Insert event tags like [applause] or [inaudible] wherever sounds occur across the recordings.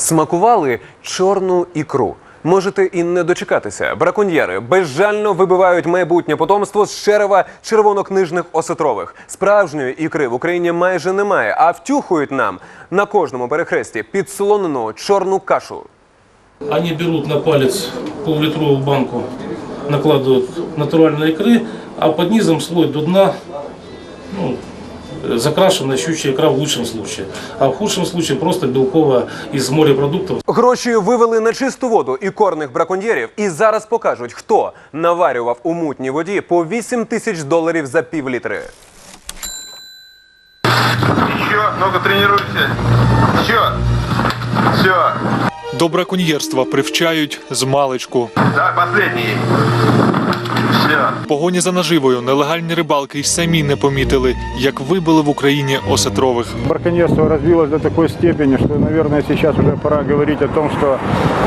Смакували чорну ікру. Можете і не дочекатися. Браконьєри безжально вибивають майбутнє потомство з черева червонокнижних осетрових. Справжньої ікри в Україні майже немає, а втюхують нам на кожному перехресті підслонену чорну кашу. Они берут на палец полулитровую банку, накладывают натуральной икры, а под низом слой до дна ну, закрашенная щучья икра в лучшем случае. А в худшем случае просто белковая из морепродуктов. Гроші вивели на чисту воду і корних браконьєрів, і зараз покажуть, хто наварював у мутній воді по 8 тисяч доларів за півлітри. Еще, много тренируйся. Еще. Все. До браконьєрства привчають з маличку. Давай, последний. Погоні за наживою нелегальні рибалки й самі не помітили, як вибили в Україні осетрових. Браконьерство развилось до такой степени, что, наверное, сейчас уже пора говорить о том, что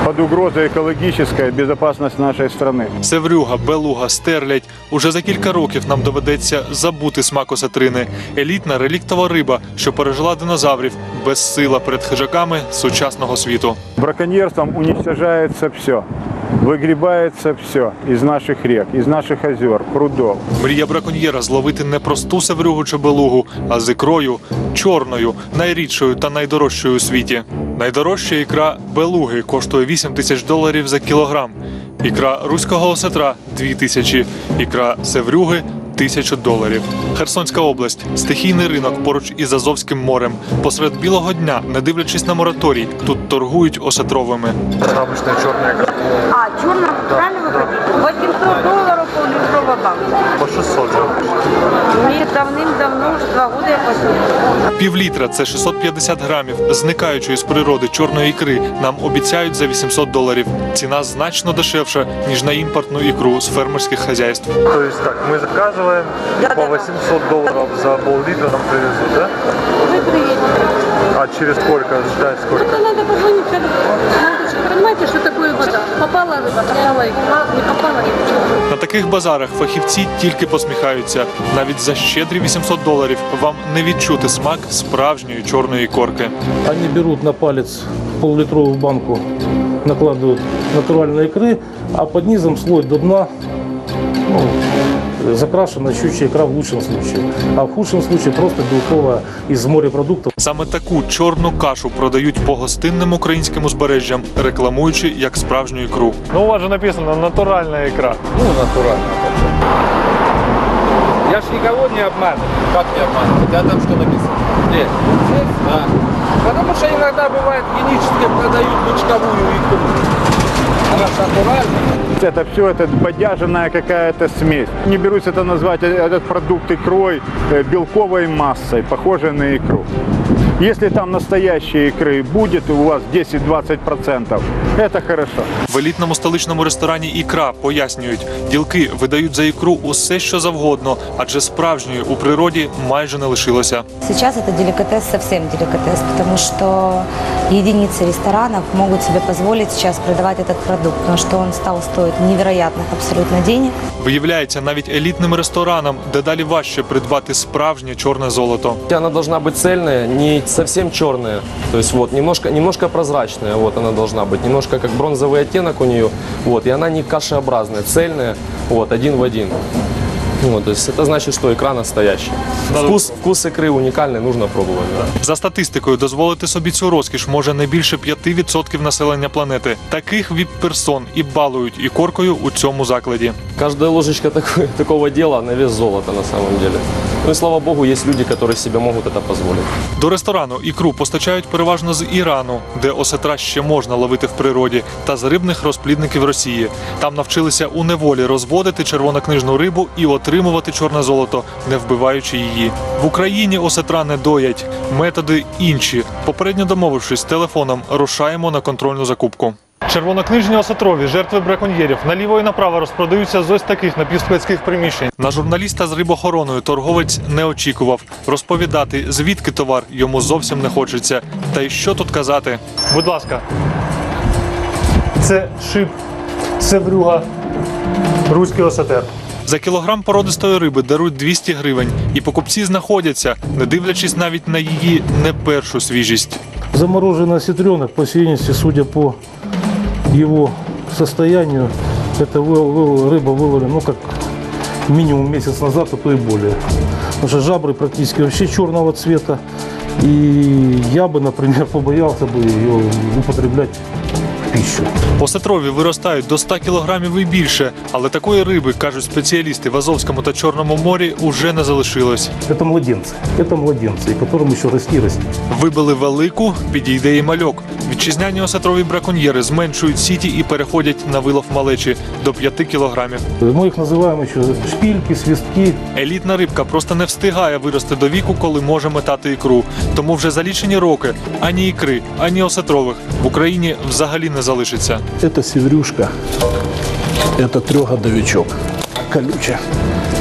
под угрозой экологическая безопасность нашей страны. Севрюга, белуга, стерлядь. Уже за кілька років нам доведеться забути смак осетрини. Елітна реліктова риба, що пережила динозаврів, безсила перед хижаками сучасного світу. Браконьерством уничтожается все. Выгребается все із наших рек, із наших озер, прудов. Мрія браконьєра зловити не просту севрюгу чи белугу, а з ікрою чорною, найрідшою та найдорожчою у світі. Найдорожча ікра белуги коштує 8 тисяч доларів за кілограм. Ікра руського осетра 2 тисячі, ікра севрюги тисячу доларів. Херсонська область стихійний ринок поруч із Азовським морем. Посеред білого дня, не дивлячись на мораторій, тут торгують осетровими. А, чорна правильно вы 800 долларов пол-литровая банка. По 600 Мне давным-давно, уже два года я пошла. Півлітра це 650 грамів зникаючої з природи чорної ікри. Нам обіцяють за 800 доларів. Ціна значно дешевша ніж на імпортну ікру з фермерських хазяйств. То есть так, мы заказываем по 800 долларов за пол-литра нам привезут, да? Вы приедете. А через сколько ждать сколько? Это надо позвонить. как- Надо же, понимаете, что такое вода? Попала рыба, попала икра, не попала ничего. На таких базарах фахівці тільки посміхаються. Навіть за щедрі 800 доларів вам не відчути смак справжньої чорної корки. Они берут на палец полулитровую банку, накладывают натуральной икры, а под низом слой до дна ну, э, закрашенная щучья икра в лучшем случае. А в худшем случае просто белковая из морепродуктов. Саме таку чорну кашу продають по гостинним українським узбережжям, рекламуючи як справжню ікру. Ну, у вас же написано натуральная икра. Ну, натурально. Я ж никого не обманываю. Как не обманываю? У тебя там что написано? Где? Здесь? Да. Потому что иногда бывает генически продают бычковую икру. Она ж натуральная. Это все это бодяженная какая-то смесь. Не берусь это назвать э, этот продукт икрой, э, белковой массой, похожей на икру. Если там настоящей икры будет у вас 10-20%, это хорошо. В елітному столичному ресторані ікра пояснюють, ділки видають за ікру усе, що завгодно, адже справжньої у природі майже не лишилося. Сейчас это деликатес, совсем деликатес, потому что единицы ресторанов могут себе позволить сейчас продавать этот продукт, потому что он стал стоить невероятных абсолютно денег. Виявляється, навіть елітним ресторанам дедалі важче придбати справжнє чорне золото. Она должна быть цельная, не совсем черная. То есть вот немножко, немножко прозрачная, вот она должна быть, немножко как бронзовый оттенок у нее. Вот, и она не кашеобразная, цельная, вот, один в один. Вот, то есть это значит, что икра настоящая. Вкус, вкус икры уникальный, нужно пробовать. Да. За статистикою, дозволити собі цю розкіш може не більше 5% населення планети. Таких віп-персон і балують ікоркою у цьому закладі. Каждая ложечка [laughs] такой, такого дела на вес золота на самом деле. Ну и слава богу, есть люди, которые себе могут это позволить. До ресторану ікру постачають переважно з Ірану, де осетра ще можна ловити в природі, та з рибних розплідників Росії. Там навчилися у неволі розводити червонокнижну рибу і отримувати чорне золото, не вбиваючи її. В Україні осетра не доять. Методи інші. Попередньо домовившись телефоном, рушаємо на контрольну закупку. Червонокнижні осетрові, жертви браконьєрів, наліво і направо розпродаються з ось таких напівскладських приміщень. На журналіста з рибохороною торговець не очікував. Розповідати, звідки товар йому зовсім не хочеться. Та й що тут казати? Будь ласка, це шип, це врюга, руський осетер. За кілограм породистої риби дарують 200 гривень, і покупці знаходяться, не дивлячись навіть на її не першу свіжість. Замороженный осетренок, по всей видимости, судя по его состоянию, это вы- вы- рыба выловлена, ну, как минимум месяц назад, а то и более. Потому что жабры практически вообще черного цвета. И я бы, например, побоялся [laughs] бы ее употреблять в пищу. Осетрові виростають до 100 кілограмів і більше, але такої риби, кажуть спеціалісти, в Азовському та Чорному морі уже не залишилось. Это младенцы. Это младенцы, и которым еще расти и расти. Вибили велику, підійде і мальок. Вітчизняні осетрові браконьєри зменшують сіті і переходять на вилов малечі до 5 кілограмів. Мы их называем еще шпильки, свистки. Елітна рибка просто не встигає вирости до віку, коли може метати ікру. Тому вже за лічені роки ані ікри, ані осетрових в Україні взагалі не залишиться. Это севрюшка, это трехгодовичок, колючая.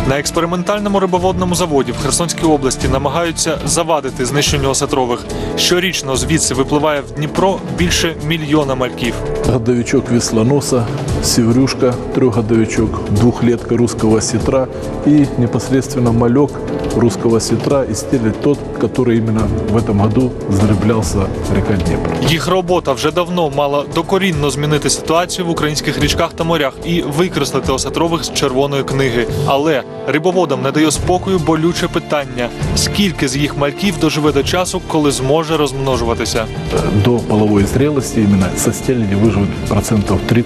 На експериментальному рибоводному заводі в Херсонській області намагаються завадити знищенню осетрових. Щорічно звідси випливає в Дніпро більше мільйона мальків. Годовичок віслоноса, сіврюшка, трьохгодовичок, двохлітка русского сітра і непосредственно малек русского сетра и стелет тот, который именно в этом году зарыблялся в река Днепр. Їх робота вже давно мала докорінно змінити ситуацію в українських річках та морях і викреслити осетрових з червоної книги. Але рибоводам не дає спокою болюче питання: скільки з їх мальків доживе до часу, коли зможе розмножуватися? До половой зрелости именно со стелени выживут процентов 30-35.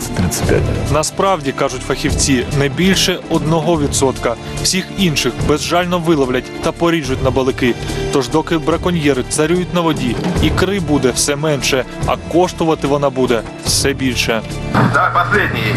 Насправді кажуть фахівці, не більше одного відсотка. Всіх інших безжально виловлять та поріжуть на балики. Тож, доки браконьєри царюють на воді, ікри буде все менше, а коштувати вона буде все більше. Да, останній.